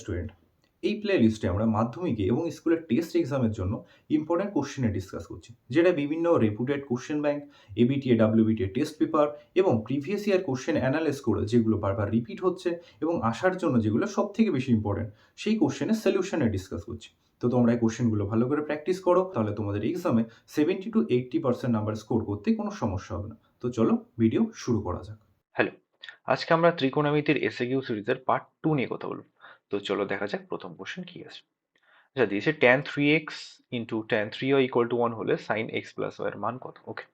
Student এই play লিস্টে আমরা মাধ্যমিকে এবং স্কুলের টেস্ট এক্সামের জন্য ইম্পর্ট্যান্ট কোশ্চেনে ডিসকাস করছি। যেটা বিভিন্ন reputed question bank ABTA WBTA test paper এবং প্রিভিয়াস ইয়ার কোশ্চেন অ্যানালাইজ করে যেগুলো বারবার রিপিট হচ্ছে এবং আসার জন্য যেগুলো সব থেকে বেশি ইম্পর্ট্যান্ট সেই কোশ্চেনের সলিউশনে ডিসকাস করছি। তো তোমরা এই কোশ্চেনগুলো ভালো করে প্র্যাকটিস করো, তাহলে তোমাদের এক্সামে seventy to eighty percent number score করতে কোনো সমস্যা হবে না। তো চলো ভিডিও শুরু করা যাক। হ্যালো আজকে আমরা ত্রিকোণমিতির এসএকিউ সিরিজের পার্ট টু নিয়ে কথা বলব। তো চলো দেখা যাক প্রথম কোশ্চেন কি আছে। আচ্ছা দিয়েছে tan three X into tan three Y equal to one হলে সাইন এক্স প্লাস ওয়াই এর মান কত? ওকে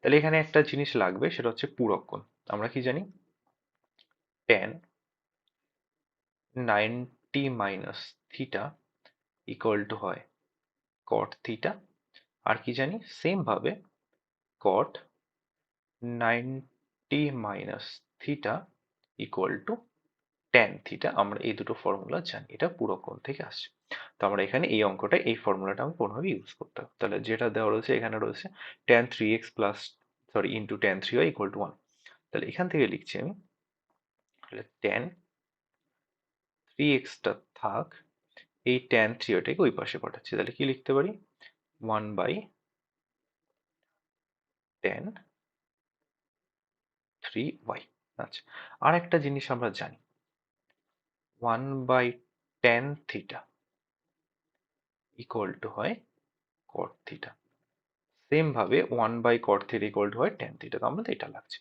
তাহলে এখানে একটা জিনিস লাগবে, সেটা হচ্ছে পূরক কোণ। আমরা কি জানি? Tan ninety minus theta equal to হয় কট থিটা আর কি জানি? সেম ভাবে cot ninety minus theta equal to tan theta আমরা এই দুটো ফর্মুলা জানি। এটা পুরো কোণ থেকে আসছে। তো আমরা এখানে এই অঙ্কটা, এই ফর্মুলাটা আমি কোনোভাবে ইউজ করতে হবে তাহলে যেটা দেওয়া রয়েছে এখানে রয়েছে tan three X plus sorry into tan three Y equal to one তাহলে এখান থেকে লিখছি আমি, তাহলে ট্যান থ্রি এক্সটা থাক, এই ট্যান থ্রি ওটাকে ওই পাশে পাঠাচ্ছি। তাহলে কি লিখতে পারি? One by tan three Y আচ্ছা আর একটা জিনিস আমরা জানি। One by tan theta equal to হয় কট থিটা সেম ভাবে one by cot theta equal to হয় টেন থিটা। তো আমাদের এটা লাগছে।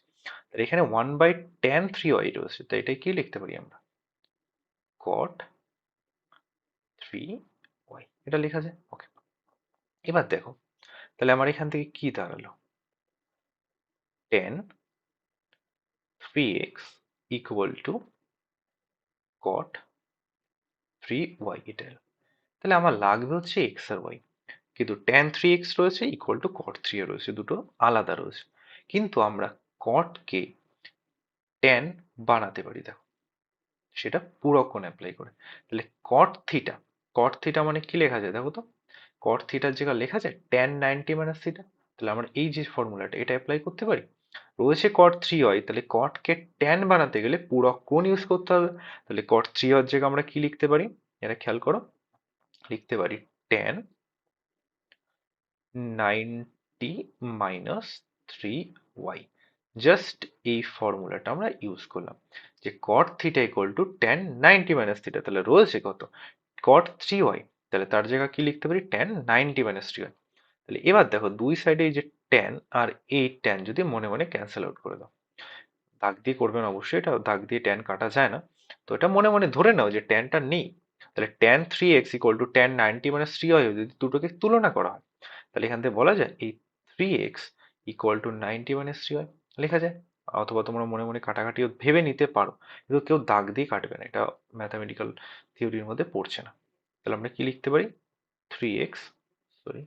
তাহলে এখানে one by tan three Y রয়েছে। তো এটাই কি লিখতে পারি আমরা? Cot three Y. এটা লেখা যায়? ওকে এবার দেখো, তাহলে আমার এখান থেকে কি দাঁড়াল? Tan three X equal to cot three Y এটা তাহলে আমার লাগবে হচ্ছে এক্স আর ওয়াই কিন্তু ট্যান থ্রি এক্স রয়েছে ইকুয়াল টু কট থ্রি রয়েছে, দুটো আলাদা রয়েছে। কিন্তু আমরা কটকে ট্যান বানাতে পারি, দেখো। সেটা পুরো কোণ অ্যাপ্লাই করে। তাহলে কট থিটা কট থিটা মানে কি লেখা যায়, দেখো তো? কট থিটার জায়গায় লেখা যায় ট্যান নাইনটি মাইনাস থিটা তাহলে আমরা এই যে ফর্মুলাটা এটা অ্যাপ্লাই করতে পারি? রয়েছে কট থ্রি ওয়াই তাহলে কটকে ট্যান বানাতে গেলে পুরো কোণ ইউজ করতে হবে। তাহলে কট থ্রি ওয়ার জায়গায় আমরা কি লিখতে পারি? এটা খেয়াল করো, লিখতে পারি tan ninety minus three Y just এই ফর্মুলাটা আমরা ইউজ করলাম। যে cot theta equal to tan ninety minus theta তাহলে রয়েছে কত? কট থ্রি ওয়াই তাহলে তার জায়গায় কি লিখতে পারি? Tan ninety minus three Y তাহলে এবার দেখো, দুই সাইডে এই যে ট্যান আর এই ট্যান যদি মনে মনে ক্যান্সেল আউট করে দাও। দাগ দিয়ে করবেন অবশ্যই, এটা দাগ দিয়ে ট্যান কাটা যায় না। তো এটা মনে মনে ধরে নাও যে ট্যানটা নেই। তাহলে tan three X equal to tan ninety মানে থ্রি হয় যদি দুটোকে তুলনা করা হয়, তাহলে এখান থেকে বলা যায় এই three X equal to ninety minus three হয় লেখা যায়। অথবা তোমরা মনে মনে কাটাকাটিও ভেবে নিতে পারো, কিন্তু কেউ দাগ দিয়ে কাটবে না, এটা ম্যাথামেটিক্যাল থিওরির মধ্যে পড়ছে না। তাহলে আমরা কি লিখতে পারি? Three X sorry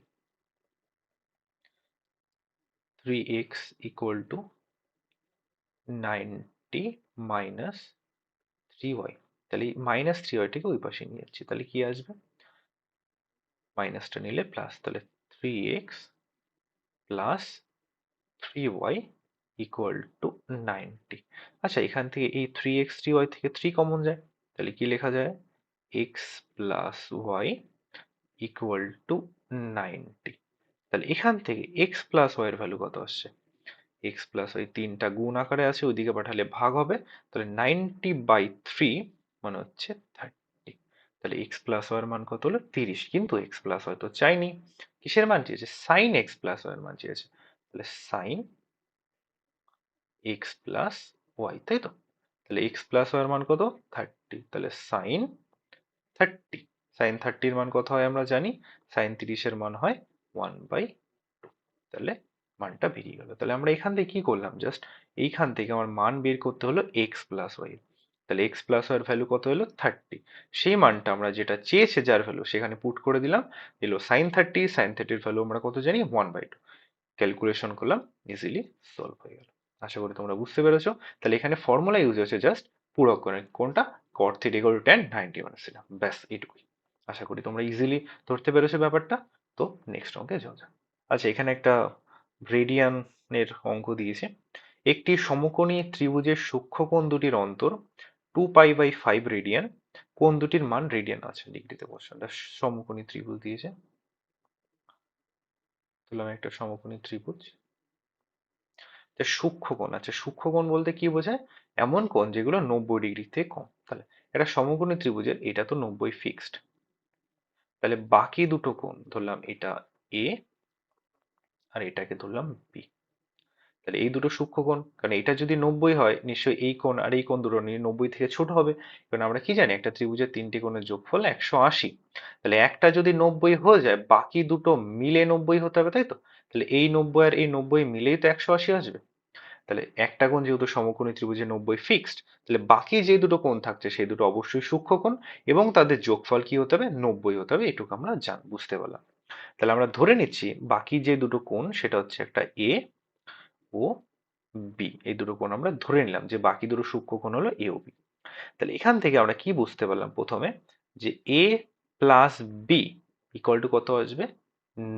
three X equal to ninety minus three Y তাহলে মাইনাস থ্রি ওয়াইটাকে ওই পাশে নিয়ে যাচ্ছি। তাহলে কি আসবে? মাইনাসটা নিলে প্লাস তাহলে three X plus three Y equal to ninety আচ্ছা এখান থেকে এই থ্রি এক্স থ্রি ওয়াই থেকে থ্রি কমন যায়। তাহলে কি লেখা যায়? X plus Y equal to ninety তাহলে এখান থেকে এক্স প্লাস ওয়াই এর ভ্যালু কত আসছে? এক্স প্লাস ওয়াই তিনটা গুণ আকারে আছে, ওইদিকে পাঠালে ভাগ হবে। তাহলে নাইনটি বাই থ্রি মানে হচ্ছে থার্টি তাহলে এক্স প্লাস ওয়াই এর মান কত হলো? তিরিশ। কিন্তু এক্স প্লাস ওয়াই তো চাইনি। কিসের মান চেয়েছে? সাইন এক্স প্লাস ওয়াই এর মান চেয়েছে। তাহলে সাইন এক্স প্লাস ওয়াই তাই তো? তাহলে এক্স প্লাস ওয়াই এর মান কত? থার্টি তাহলে সাইন থার্টি সাইন থার্টির মান কত হয় আমরা জানি? সাইন তিরিশের মান হয় ওয়ান বাই তাহলে মানটা বেরিয়ে গেল। তাহলে আমরা এখান থেকে কি করলাম? জাস্ট এইখান থেকে আমার মান বের করতে হলো এক্স প্লাস ওয়াই তাহলে এক্স প্লাস ওয়ার ভ্যালু কত হলো? থার্টি সেই মানটা আমরা যেটা চেয়েছে যার ভ্যালু সেখানে পুট করে দিলাম। এলো সাইন থার্টি সাইন থার্টির ভ্যালু আমরা কত জানি? ওয়ান বাই টু ক্যালকুলেশন করলাম ইজিলি সলভ হয়ে গেল। আশা করি তোমরা বুঝতে পেরেছ। তাহলে এখানে ফর্মুলা ইউজ হয়েছে জাস্ট পুরো কোনটা cot three tan ninety minus ছিলাম ব্যাস, এইটুকুই। আশা করি তোমরা ইজিলি ধরতে পেরেছ ব্যাপারটা। তো নেক্সট অঙ্কে যাওয়া যাক। আচ্ছা এখানে একটা রেডিয়ানের অঙ্ক দিয়েছে। একটি সমকোণী ত্রিভুজের সূক্ষ্মকোণ দুটির অন্তর two pi by five radian কোন দুটির মান রেডিয়ান আছে ডিগ্রিতে এটা সমকোণী ত্রিভুজ দিয়েছে। একটা সমকোণী ত্রিভুজ। যে সূক্ষ্ম কোণ আছে। সূক্ষ্ম কোণ বলতে কি বোঝায়? এমন কোণ যেগুলো নব্বই ডিগ্রি থেকে কম। তাহলে এটা সমকোণী ত্রিভুজের, এটা তো নব্বই ফিক্সড তাহলে বাকি দুটো কোণ ধরলাম এটা এ আর এটাকে ধরলাম বি তাহলে এই দুটো সূক্ষ্ম কোণ, কারণ এটা যদি নব্বই হয়, নিশ্চয়ই এই কোণ আর এই কোণ দুটো নব্বই থেকে ছোট হবে, কারণ আমরা কি জানি একটা ত্রিভুজের তিনটি কোণের যোগফল একশো আশি। তাহলে একটা যদি নব্বই হয়ে যায়, বাকি দুটো মিলে নব্বই হতে হবে, তাই তো? তাহলে এই নব্বই আর এই নব্বই মিলেই তো একশো আশি আসবে। তাহলে একটা কোণ যেহেতু সমকোণী ত্রিভুজে নব্বই ফিক্সড তাহলে বাকি যে দুটো কোণ থাকছে সেই দুটো অবশ্যই সূক্ষ্ম কোণ এবং তাদের যোগফল কি হতে হবে? নব্বই হতে হবে, এটুকু আমরা জান, বুঝতে পারলাম। তাহলে আমরা ধরে নিচ্ছি বাকি যে দুটো কোণ সেটা হচ্ছে একটা এ ও বি এই দুটো কোণ আমরা ধরে নিলাম যে বাকি দুটো সূক্ষ্ম কোণ হলো এ ও বি তাহলে এখান থেকে আমরা কি বুঝতে পারলাম প্রথমে? যে A plus B equal to কত আসবে?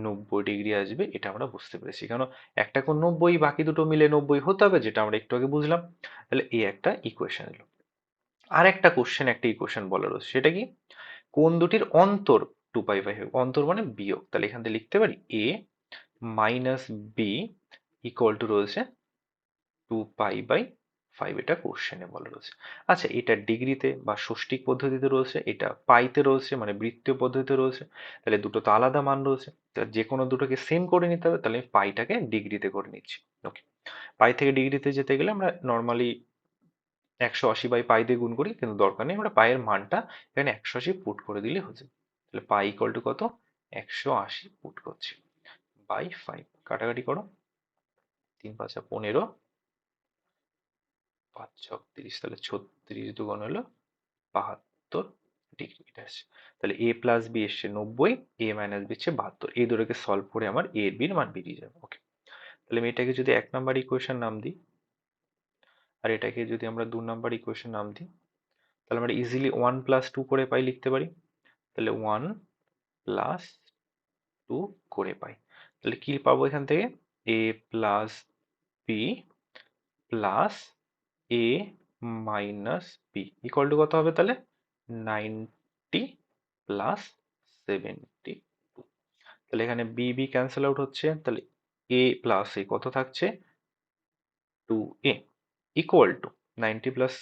নব্বই ডিগ্রি আসবে, এটা আমরা বুঝতে পেরেছি। কেন? একটা কোণ নব্বই, বাকি দুটো মিলে নব্বই হতে হবে, যেটা আমরা একটু আগে বুঝলাম। তাহলে এই একটা ইকুয়েশন এলো। আর একটা কোশ্চেন একটা ইকুয়েশন বলা রয়েছে। সেটা কি? কোন দুটির অন্তর টু পাই বাই অন্তর মানে বিয়োগ। তাহলে এখান থেকে লিখতে পারি A minus B equal to রয়েছে টু পাই বাই ফাইভ এটা কোশ্চেনে বলা রয়েছে। আচ্ছা এটা ডিগ্রিতে বা ষষ্ঠিক পদ্ধতিতে রয়েছে, এটা পাইতে রয়েছে মানে বৃত্তীয় পদ্ধতিতে রয়েছে, তাহলে দুটো তো আলাদা মান রয়েছে তাহলে যে কোনো দুটোকে সেম করে নিতে হবে, তাহলে আমি পাইটাকে ডিগ্রিতে করে নিচ্ছি। ওকে পাই থেকে ডিগ্রিতে যেতে গেলে আমরা নর্মালি একশো আশি বাই পাই দিয়ে গুণ করি, কিন্তু দরকার নেই, আমরা পায়ের মানটা এখানে একশো আশি পুট করে দিলে হচ্ছে। তাহলে পাই ইকুয়াল টু কত? একশো আশি পুট করছি। বাই ফাইভ কাটাকাটি করো। তিন পাঁচা পনেরো পাঁচ ছক তাহলে ছত্রিশ দুগুণ হলো বাহাত্তর ডিগ্রি এটা তাহলে এ প্লাস বি এসছে নব্বই এ মাইনাস বি হচ্ছে বাহাত্তর। এই দুটোকে সলভ করে আমার এ বির মান বেরিয়ে যাবে ওকে তাহলে আমি এটাকে যদি এক নাম্বার ইকুয়েশন নাম দিই, আর এটাকে যদি আমরা দু নাম্বার ইকুয়েশন নাম দিই, তাহলে আমরা ইজিলি ওয়ান প্লাস টু করে পাই লিখতে পারি। তাহলে ওয়ান প্লাস টু করে পাই। তাহলে কি পাবো এখান থেকে? A plus B plus A minus B equal to কত হবে তাহলে? নাইনটি প্লাস সেভেন্টি টু তাহলে এখানে বি বি ক্যান্সেল আউট হচ্ছে, তাহলে এ প্লাস এ কত থাকছে? Two A equal to ninety plus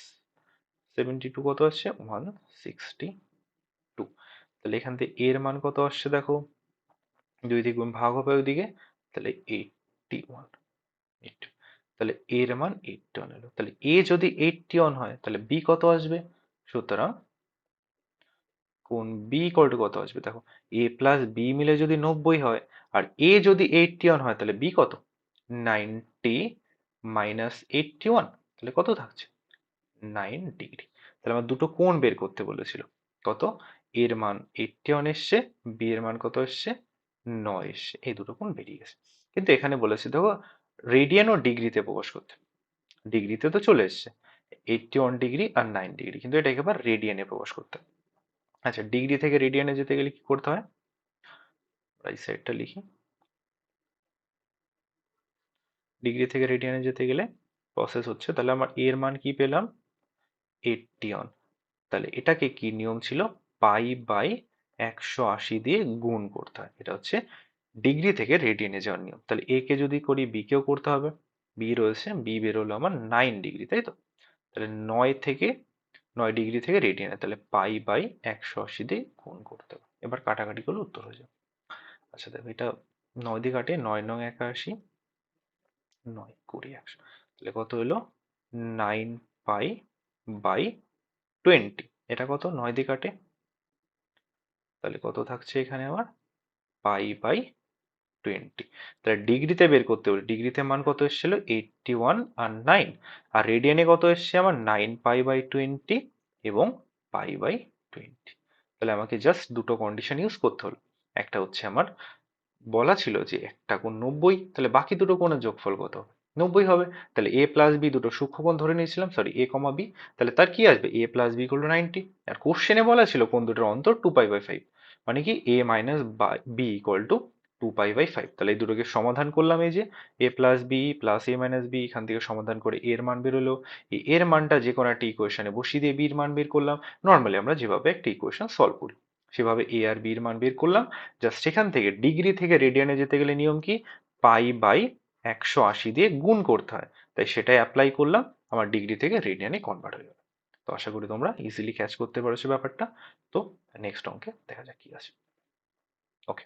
seventy two কত আসছে? ওয়ান সিক্সটি টু তাহলে এখান থেকে এর মান কত আসছে দেখো? দুই দিক ভাগ হবে ওইদিকে, তাহলে এইটটি ওয়ান এইট তাহলে এ এর মান এইটটি ওয়ান এলো। তাহলে এ যদি এইটটি ওয়ান হয়, তাহলে বি কত আসবে? সুতরাং কোন বি ইকুয়াল টু কত আসবে? দেখো এ প্লাস বি মিলে যদি নব্বই হয়, আর এ যদি এইটটি ওয়ান হয়, তাহলে বি কত? নাইনটি মাইনাস এইটটি ওয়ান তাহলে কত থাকছে? নাইন ডিগ্রি তাহলে আমার দুটো কোণ বের করতে বলেছিল। কত? এর মান এইটটি ওয়ান এসছে বি এর মান কত এসছে? নয় এসছে। এই দুটো কোণ বেরিয়ে গেছে। কিন্তু এখানে বলেছে, দেখো রেডিয়ান ও ডিগ্রিতে প্রকাশ করতে ডিগ্রিতে তো চলে এসছে। এইটটি ওয়ান ডিগ্রি আর নাইন ডিগ্রি কিন্তু এটাকে আবার রেডিয়ানে প্রকাশ করতে আচ্ছা ডিগ্রি থেকে রেডিয়ানে যেতে গেলে কি করতে হয়? সাইডটা লিখি। ডিগ্রি থেকে রেডিয়ানে যেতে গেলে প্রসেস হচ্ছে। তাহলে আমার এর মান কি পেলাম? এইটটি অন তাহলে এটাকে কি নিয়ম ছিল? পাই বাই একশো আশি দিয়ে গুণ করতে হয়। এটা হচ্ছে ডিগ্রি থেকে রেডিয়ানে যাওয়ার নিয়ম। তাহলে এ কে যদি করি বি কেও করতে হবে। বি রয়েছে বি বেরোলো আমার নাইন ডিগ্রি তাই তো? তাহলে নয় থেকে, নয় ডিগ্রি থেকে রেডিয়ানে তাহলে পাই বাই একশো আশি দিয়ে গুণ করতে হবে। এবার কাটাকাটি করলে উত্তর হয়ে যাবে। আচ্ছা দেখো এটা নয় দিয়ে কাটে, নয় নয় একাশি, নয় কুড়ি একশো। তাহলে কত হলো? নাইন পাই বাই টোয়েন্টি এটা কত? নয় দিয়ে কাটে। তাহলে কত থাকছে এখানে আমার? পাই বাই টোয়েন্টি তাহলে ডিগ্রিতে বের করতে হবে ডিগ্রিতে মান কত এসেছিল? এইটটি আর নাইন আর রেডিয়ানে কত এসছে আমার? নাইন পাই বাই টোয়েন্টি এবং পাই বাই টোয়েন্টি তাহলে আমাকে জাস্ট দুটো কন্ডিশন ইউজ করতে হলো। একটা হচ্ছে আমার বলা ছিল যে একটা কোণ নব্বই, তাহলে বাকি দুটো কোণের যোগফল কত নব্বই হবে। তাহলে এ প্লাস বি দুটো সূক্ষ্মকোণ ধরে নিয়েছিলাম সরি এ কমা বি তাহলে তার কি আসবে? A plus B to ninety আর কোশ্চেনে বলা ছিল কোন দুটোর অন্তর টু পাই বাই ফাইভ মানে কি? A minus B equal to two pi by five তাহলে এই দুটোকে সমাধান করলাম এই যে A plus B plus A minus B এখান থেকে সমাধান করে এর মান বেরোলো। এই এর মানটা যে কোনো একটা ইকুয়েশনে বসিয়ে দিয়ে বির মান বের করলাম। নর্মালি আমরা যেভাবে একটা ইকুয়েশন সলভ করি, সেভাবে এ আর বির মান বের করলাম। জাস্ট সেখান থেকে ডিগ্রি থেকে রেডিয়ানে যেতে গেলে নিয়ম কি? পাই বাই একশো আশি দিয়ে গুণ করতে হয়। তাই সেটাই অ্যাপ্লাই করলাম, আমার ডিগ্রি থেকে রেডিয়ানে কনভার্ট হয়ে গেল। তো আশা করি তোমরা ইজিলি ক্যাচ করতে পারছ ব্যাপারটা। তো নেক্সট অঙ্কে দেখা যাক কি আছে। ওকে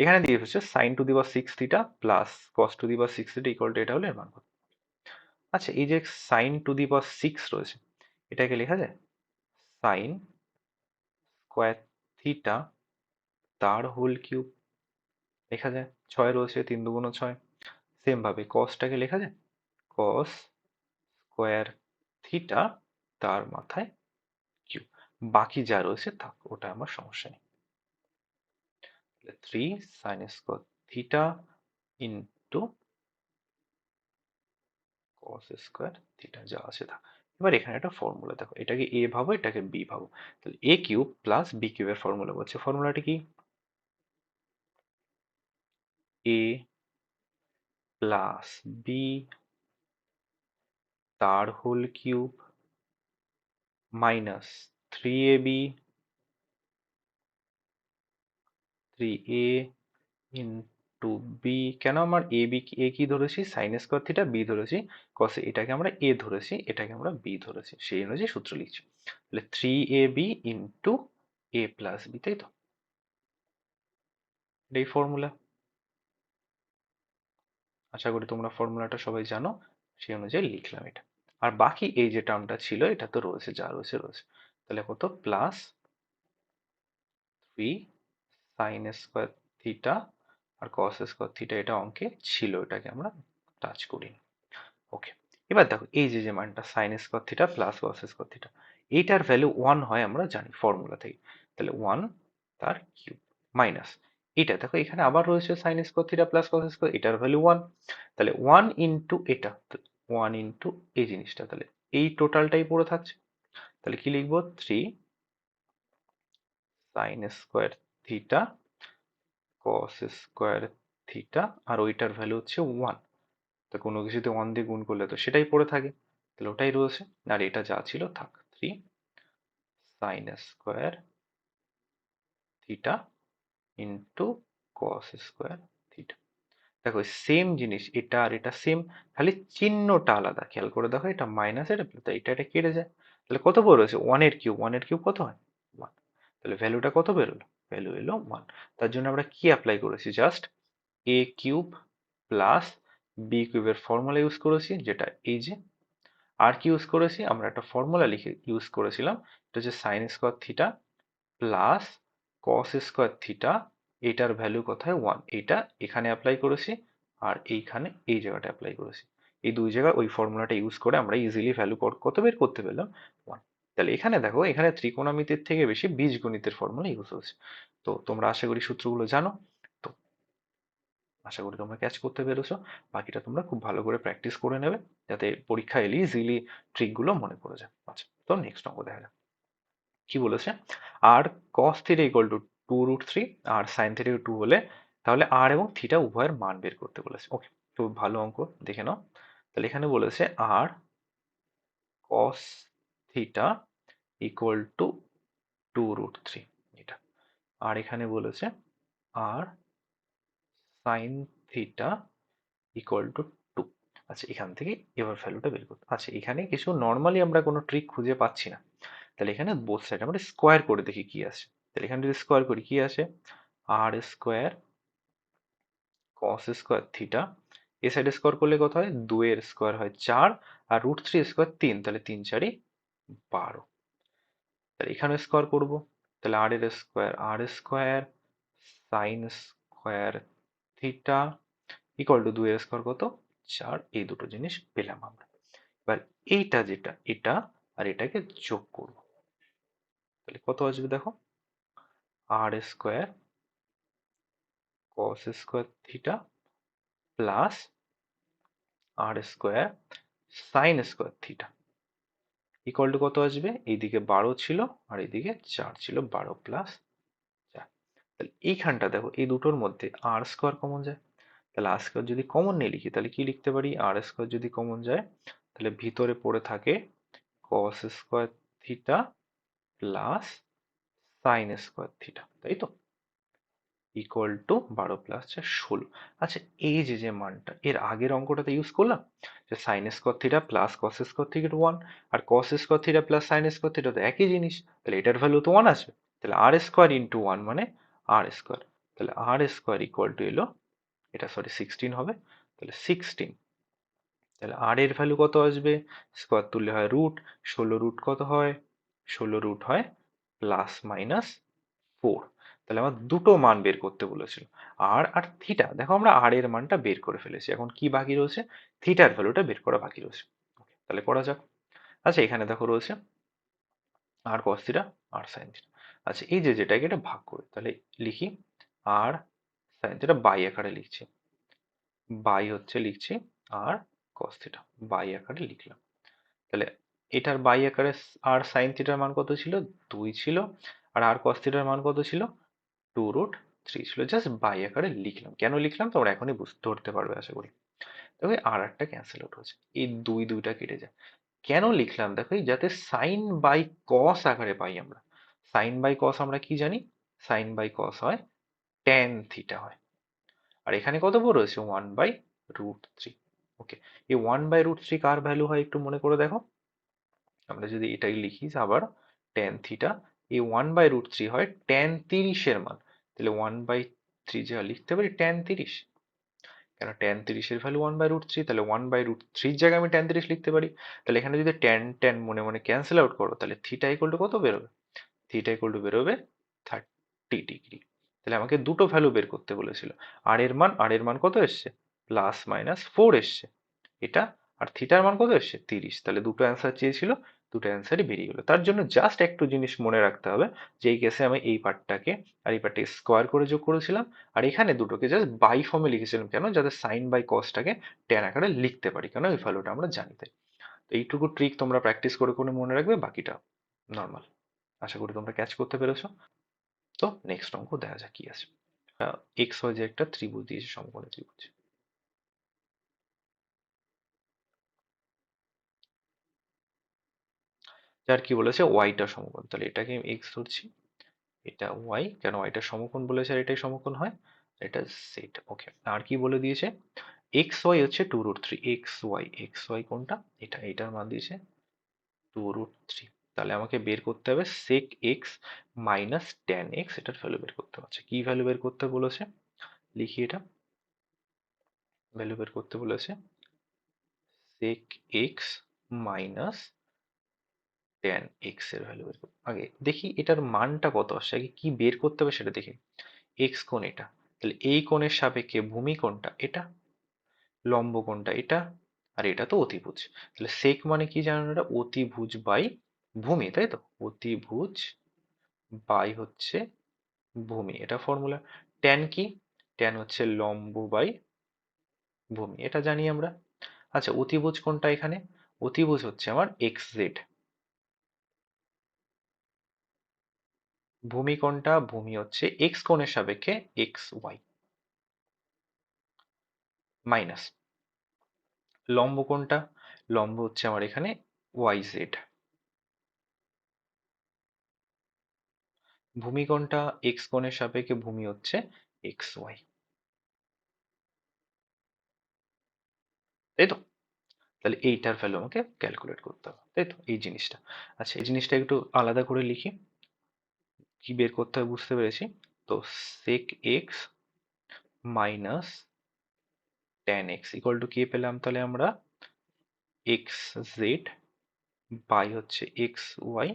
এখানে দিয়ে হচ্ছে সাইন টু দি বা six theta plus cos to the বা সিক্স থিটা ইকুয়াল টু এটা হলে এর মান কত আচ্ছা এই যে সাইন টু দি বা সিক্স রয়েছে, এটাকে লেখা যায় সাইন স্কোয়ার থিটা তার হোল কিউব লেখা যায় ছয় রয়েছে, তিন দুগুণ ছয়। সেম ভাবে কসটাকে লেখা যায় কস স্কোয়ার থিটা তার মাথায় কিউব বাকি যা রয়েছে তা ওটা আমার সমস্যা নেই। Three sine square theta into cos square theta যা আছে থাক এবার এখানে একটা ফর্মুলা দেখো, এটাকে এ ভাবো, এটাকে বি ভাবো। তাহলে এ কিউব প্লাস বি কিউবের ফর্মুলা বলছে। ফর্মুলাটি কি? এ প্লাস বি তার whole cube minus three A B three A into B কেন আমার এ বি কি ধরেছি? সাইন স্কোয়ার থিটা বি ধরেছি কস এটাকে আমরা এ ধরেছি, এটাকে আমরা বি ধরেছি, সেই অনুযায়ী সূত্র লিখছি। তাহলে three A B into A plus B তাই তো? এটাই ফর্মুলা আশা করি তোমরা ফর্মুলাটা সবাই জানো, সেই অনুযায়ী লিখলাম এটা। আর বাকি এই যে টার্মটা ছিল, এটা তো রয়েছে, যা রয়েছে রয়েছে। তাহলে কত? Plus three sine square theta আর কস স্কোয়ার থিটা এটা অঙ্কে ছিল, এটাকে আমরা টাচ করি। ওকে এবার দেখো, এই যে যে মানটা sine square theta plus cos square theta এইটার ভ্যালু ওয়ান হয় আমরা জানি ফর্মুলা থেকে। তাহলে ওয়ান তার কিউব মাইনাস এটা দেখো, এখানে আবার রয়েছে sine square theta plus cos square এটার ভ্যালু ওয়ান তাহলে ওয়ান ইন্টু এটা ওয়ান ইন্টু এই জিনিসটা, তাহলে এই টোটালটাই পড়ে থাকছে। তাহলে কি লিখব? Three sine square theta cos square theta আর ওইটার ভ্যালু হচ্ছে ওয়ান তো কোনো কিছুতে ওয়ান দিয়ে গুণ করলে তো সেটাই পড়ে থাকে। তাহলে ওটাই রয়েছে। আর এটা যা ছিল, থাক three sine square theta into cos square theta দেখো সেম জিনিস, এটা আর এটা সেম খালি চিহ্নটা আলাদা। খেয়াল করে দেখো, এটা মাইনাস এটা এটা এটা কেটে যায়। তাহলে কত বড় হয়েছে ওয়ানের কিউব ওয়ানের কিউব কত হয়? তাহলে ভ্যালুটা কত বেরোলো? ভ্যালু এলো ওয়ান তার জন্য আমরা কি অ্যাপ্লাই করেছি? Just A cube plus B কিউবের ফর্মুলা ইউজ করেছি, যেটা এই যে আর কি ইউজ করেছি? আমরা একটা ফর্মুলা লিখে ইউজ করেছিলাম। এটা হচ্ছে sine square theta plus cos square theta এটার ভ্যালু কোথায়? ওয়ান এইটা এখানে অ্যাপ্লাই করেছি আর এইখানে এই জায়গাটা অ্যাপ্লাই করেছি। এই দুই জায়গায় ওই ফর্মুলাটা ইউজ করে আমরা ইজিলি ভ্যালু কত বের করতে পেলাম? ওয়ান তাহলে এখানে দেখো, এখানে ত্রিকোণমিতির থেকে বেশি বীজগণিতের ফর্মুলা ইউজ হচ্ছে। তো তোমরা আশা করি সূত্রগুলো জানো। তো আশা করি তোমরা ক্যাচ করতে পেরেছ। বাকিটা তোমরা খুব ভালো করে প্র্যাকটিস করে নেবে, যাতে পরীক্ষা এলে ইজিলি ট্রিকগুলো মনে পড়ে যায়। আচ্ছা তো নেক্সট অঙ্ক দেখা যাক। কি বলেছে? R cos theta equal to two root three r sine theta two হলে তাহলে আর এবং থিটা উভয়ের মান বের করতে বলেছে। ওকে খুব ভালো অঙ্ক, দেখে নাও। তাহলে এখানে বলেছে r cos theta equal to two root three এটা। আর এখানে বলেছে r sine theta equal to two আচ্ছা এখান থেকে এবার ভ্যালুটা বের করতে। আচ্ছা এখানে কিছু নর্মালি আমরা কোনো ট্রিক খুঁজে পাচ্ছি না। তাহলে এখানে বোথ সাইড আমরা স্কোয়ার করে দেখি কি আসে তাহলে এখানে যদি স্কোয়ার করি, কি আসে? R square cos square theta এ সাইডে স্কোয়ার করলে কত হয়? দুয়ের স্কোয়ার হয় চার। আর রুট থ্রি স্কোয়ার তিন। তাহলে তিন চারই বারো। তাহলে এখানে স্কোয়ার করব। তাহলে আর এর square r square sine square theta equal to দুয়ের স্কোয়ার কত? চার। এই দুটো জিনিস পেলাম আমরা। এবার এইটা যেটা, এটা আর এটাকে যোগ করব। তাহলে কত আসবে দেখো? R square cos square theta plus r square sine square theta equal to কত আসবে? এইদিকে বারো ছিল আর এইদিকে চার ছিল বারো প্লাস চার। তাহলে এইখানটা দেখো, এই দুটোর মধ্যে আর স্কোয়ার কমন যায়। তাহলে আর স্কোয়ার যদি কমন নিয়ে লিখি, তাহলে কি লিখতে পারি? আর স্কোয়ার যদি কমন যায়, তাহলে ভিতরে পড়ে থাকে cos square theta plus sine square theta তাই তো? ইকুয়াল টু বারো প্লাস চার ষোলো। আচ্ছা এই যে যে মানটা, এর আগের অঙ্কটাতে ইউজ করলাম? যে sine square theta plus cos square theta one আর cos square theta plus sine square theta তো একই জিনিস, তাহলে এটার ভ্যালু তো ওয়ান আসবে। তাহলে আর স্কোয়ার ইন্টু ওয়ান মানে আর স্কোয়ার তাহলে আর স্কোয়ার ইকুয়াল টু এলো, এটা সরি সিক্সটিন হবে, তাহলে সিক্সটিন তাহলে আর এর ভ্যালু কত আসবে? স্কোয়ার তুললে হয় রুট ষোলো রুট কত হয়? ষোলো রুট হয় প্লাস মাইনাস ফোর তাহলে আমার দুটো মান বের করতে বলেছিল। আর আর থিটা দেখো আমরা আর এর মানটা বের করে ফেলেছি। এখন কি বাকি রয়েছে? থিটার ভ্যালুটা বের করা বাকি রয়েছে। তাহলে করা যাক। আচ্ছা এখানে দেখো রয়েছে r cos theta r sine theta আচ্ছা এই যে যেটাকে এটা ভাগ করে, তাহলে লিখি আর সাইন থিটা বাই আকারে লিখছি। বাই হচ্ছে লিখছি আর কস থিটা বাই আকারে লিখলাম। তাহলে এটার বাই আকারে আর সাইন থিটার মান কত ছিল? দুই ছিল। আর আর কস থিটার মান কত ছিল? টু রুট থ্রি ছিল। জাস্ট বাই আকারে লিখলাম। কেন লিখলাম? তোমরা এখনই বুঝতে ধরতে পারবে, আশা করি। দেখো আর একটা ক্যান্সেল আউট হচ্ছে এই দুই দুইটা কেটে যায়। কেন লিখলাম? দেখো যাতে সাইন বাই কস আকারে পাই আমরা। সাইন বাই কস আমরা কি জানি? সাইন বাই কস হয় ট্যান থিটা হয়। আর এখানে কত বড় রয়েছে one by root three okay এই ওয়ান বাই রুট থ্রি কার ভ্যালু হয় একটু মনে করে দেখো। আমরা যদি এটাই লিখি, আবার ট্যান থিটা এই ওয়ান বাই রুট থ্রি হয় ট্যান তিরিশের মান। তাহলে ওয়ান বাই থ্রি যে লিখতে পারি ট্যান তিরিশ। কেন ট্যান তিরিশের value one by root three তাহলে ওয়ান বাই রুট থ্রির জায়গায় আমি ট্যান তিরিশ লিখতে পারি। তাহলে এখানে যদি ট্যান ট্যান মনে মনে ক্যান্সেল আউট করো, তাহলে থিটা ইকুয়াল টু কত বেরোবে? থিটা ইকুয়াল টু বেরোবে থার্টি ডিগ্রি তাহলে আমাকে দুটো ভ্যালু বের করতে বলেছিল। আর এর মান আর এর মান কত এসছে? প্লাস মাইনাস ফোর এসছে। এটা, আর থিটার মান কত এসছে? তিরিশ। তাহলে দুটো অ্যান্সার চেয়েছিল দুটো অ্যান্সারই বেরিয়ে গেলো। তার জন্য জাস্ট একটু জিনিস মনে রাখতে হবে যে, এই কেসে আমি এই পার্টটাকে আর এই পার্টটাকে স্কোয়ার করে যোগ করেছিলাম। আর এখানে দুটোকে জাস্ট বাই ফর্মে লিখেছিলাম কেন? যাতে সাইন বাই কসটাকে ট্যান আকারে লিখতে পারি, কেন? এই ভ্যালুটা আমরা জানি তাই তো এইটুকু ট্রিক তোমরা প্র্যাকটিস করে করে মনে রাখবে, বাকিটা নর্মাল আশা করি তোমরা ক্যাচ করতে পেরেছ। তো নেক্সট অঙ্ক দেখা যাক কি আছে। এক্স ওয়াই যে একটা ত্রিভুজ দিয়েছে, সমকোণী ত্রিভুজ। যার কি বলেছে? ওয়াইটা সমকোণ। তাহলে এটাকে আমি এক্স ধরছি। এটা ওয়াই কেন ওয়াইটা সমকোণ বলেছে আর এটাই সমকোণ হয়? এটা সেট ওকে আর কি বলে দিয়েছে? এক্স ওয়াই হচ্ছে two root three X Y X Y কোনটা? এটা, এটার মান দিয়েছে টু রুট থ্রি তাহলে আমাকে বের করতে হবে sec X minus tan X এটার ভ্যালু বের করতে হচ্ছে কি ভ্যালু বের করতে বলেছে? লিখি এটা। ভ্যালু বের করতে বলেছে সেক এক্স মাইনাস টেন এক্সের ভ্যালু বের আগে দেখি এটার মানটা কত আসছে, আগে কি বের করতে হবে সেটা দেখি। এক্স কোণ এটা, তাহলে এই কোণের সাপেক্ষে ভূমি কোণটা এটা, লম্ব কোণটা এটা, আর এটা তো অতিভুজ। তাহলে সেক মানে কি জানেন এটা অতিভুজ বাই ভূমি, তাই তো? অতিভুজ বাই হচ্ছে ভূমি, এটা ফর্মুলা ট্যান কি? ট্যান হচ্ছে লম্ব বাই ভূমি, এটা জানি আমরা। আচ্ছা অতিভুজ কোনটা এখানে? অতিভুজ হচ্ছে আমার এক্স জেড ভূমি কোনটা? ভূমি হচ্ছে এক্স কোণের সাপেক্ষে এক্স ওয়াই মাইনাস লম্ব কোনটা? লম্ব হচ্ছে আমার এখানে ওয়াই জেড ভূমি কোনটা? এক্স কোণের সাপেক্ষে ভূমি হচ্ছে এক্স ওয়াই তাই তো তাহলে এইটার ভ্যালু আমাকে ক্যালকুলেট করতে হবে। তাই তো এই জিনিসটা। আচ্ছা এই জিনিসটা একটু আলাদা করে লিখি। কি বের করতে হবে বুঝতে পেরেছি। তো sec X minus tan X equal to কে পেলাম তাহলে আমরা? এক্স জেড বাই হচ্ছে এক্স ওয়াই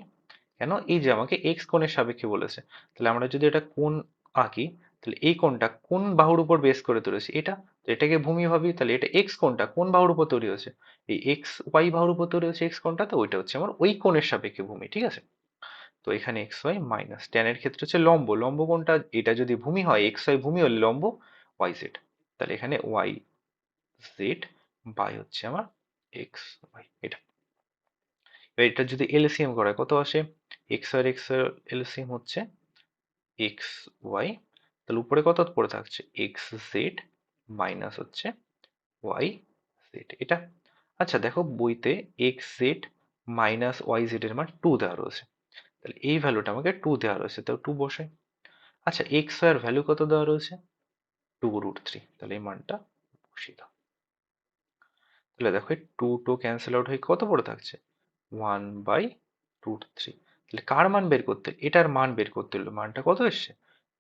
কেন? এই যে আমাকে এক্স কোণের সাপেক্ষে বলেছে। তাহলে আমরা যদি এটা কোণ আঁকি, তাহলে এই কোণটা কোন বাহুর উপর বেস করে তুলেছি? এটা? এটাকে ভূমি ভাবি, তাহলে এটা এক্স কোণটা কোন বাহুর উপর তৈরি হয়েছে? এই এক্স ওয়াই বাহুর উপর তৈরি হয়েছে এক্স কোণটা, তো ওইটা হচ্ছে আমার ওই কোণের সাপেক্ষে ভূমি, ঠিক আছে? তো এখানে এক্স ওয়াই মাইনাস ট্যানের ক্ষেত্রে হচ্ছে লম্ব। লম্ব কোনটা? এটা যদি ভূমি হয় এক্স ওয়াই ভূমি হলে লম্ব ওয়াই জেড তাহলে এখানে ওয়াই জেড বাই হচ্ছে আমার এক্স ওয়াই এটা। এবার এটা যদি এলসিএম করা, কত আসে? এক্স আর এক্সের এলসিএম হচ্ছে এক্স ওয়াই তাহলে উপরে কত পড়ে থাকছে? এক্স জেড মাইনাস হচ্ছে ওয়াই জেড এটা। আচ্ছা দেখো বইতে X Z minus Y Z এর মান টু দেওয়া রয়েছে। তাহলে এই ভ্যালুটা আমাকে টু দেওয়া রয়েছে তো টু বসাই। আচ্ছা এক্সের ভ্যালু কত দেওয়া রয়েছে? টু রুট থ্রি তাহলে এই মানটা বসিয়ে দাও। তাহলে দেখো টু টু ক্যান্সেল আউট হয়ে কত পড়ে থাকছে? ওয়ান বাই রুট থ্রি তাহলে কার মান বের করতে, এটার মান বের করতে হলো মানটা কত এসছে?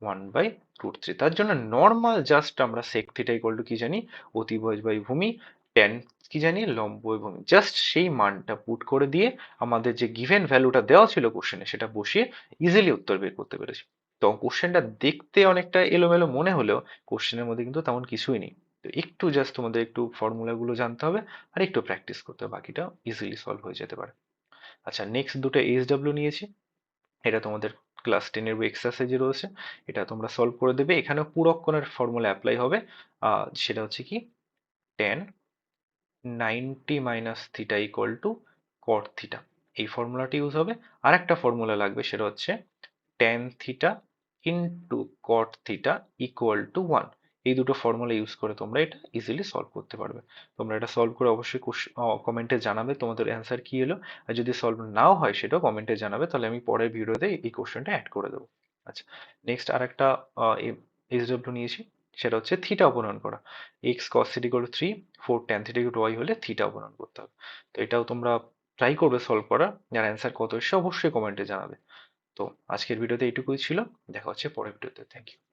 ওয়ান বাই রুট থ্রি তার জন্য নর্মাল জাস্ট আমরা সেক থিটা ইকুয়াল টু কি জানি? অতিভুজ বাই ভূমি টেন, কি জানি লম্ব এবং জাস্ট সেই মানটা পুট করে দিয়ে আমাদের যে গিভেন ভ্যালুটা দেওয়া ছিল কোশ্চেনে সেটা বসিয়ে ইজিলি উত্তর বের করতে পেরেছি। তো কোশ্চেনটা দেখতে অনেকটা এলোমেলো মনে হলেও কোশ্চেনের মধ্যে কিন্তু তেমন কিছুই নেই। তো একটু জাস্ট তোমাদের একটু ফর্মুলাগুলো জানতে হবে আর একটু প্র্যাকটিস করতে হবে, বাকিটা ইজিলি সলভ হয়ে যেতে পারে। আচ্ছা নেক্সট দুটো এইচডব্লিউ নিয়েছি। এটা তোমাদের ক্লাস টেনের এক্সারসাইজে রয়েছে। এটা তোমরা সলভ করে দেবে। এখানে পুরক্ষণের ফর্মুলা অ্যাপ্লাই হবে। সেটা হচ্ছে কি tan ninety minus theta equal to cot theta এই ফর্মুলাটি ইউজ হবে। আর একটা ফর্মুলা লাগবে, সেটা হচ্ছে tan theta into cot theta equal to one এই দুটো ফর্মুলা ইউজ করে তোমরা এটা ইজিলি সলভ করতে পারবে। তোমরা এটা সলভ করে অবশ্যই কমেন্টে জানাবে তোমাদের অ্যান্সার কি এলো। আর যদি সলভ নাও হয় সেটাও কমেন্টে জানাবে। তাহলে আমি পরের ভিডিওতে এই কোশ্চেনটা অ্যাড করে দেবো। আচ্ছা নেক্সট আর একটা এইচডব্লিউ নিয়েছি। সেটা হচ্ছে থিটা অপনয়ন করা। X cos equal three four ten three two Y হলে থিটা অপনয়ন করতে হবে। তো এটাও তোমরা ট্রাই করবে সলভ করা যার অ্যান্সার কত এসে অবশ্যই কমেন্টে জানাবে। তো আজকের ভিডিওতে এইটুকুই ছিল। দেখা হচ্ছে পরের ভিডিওতে। Thank you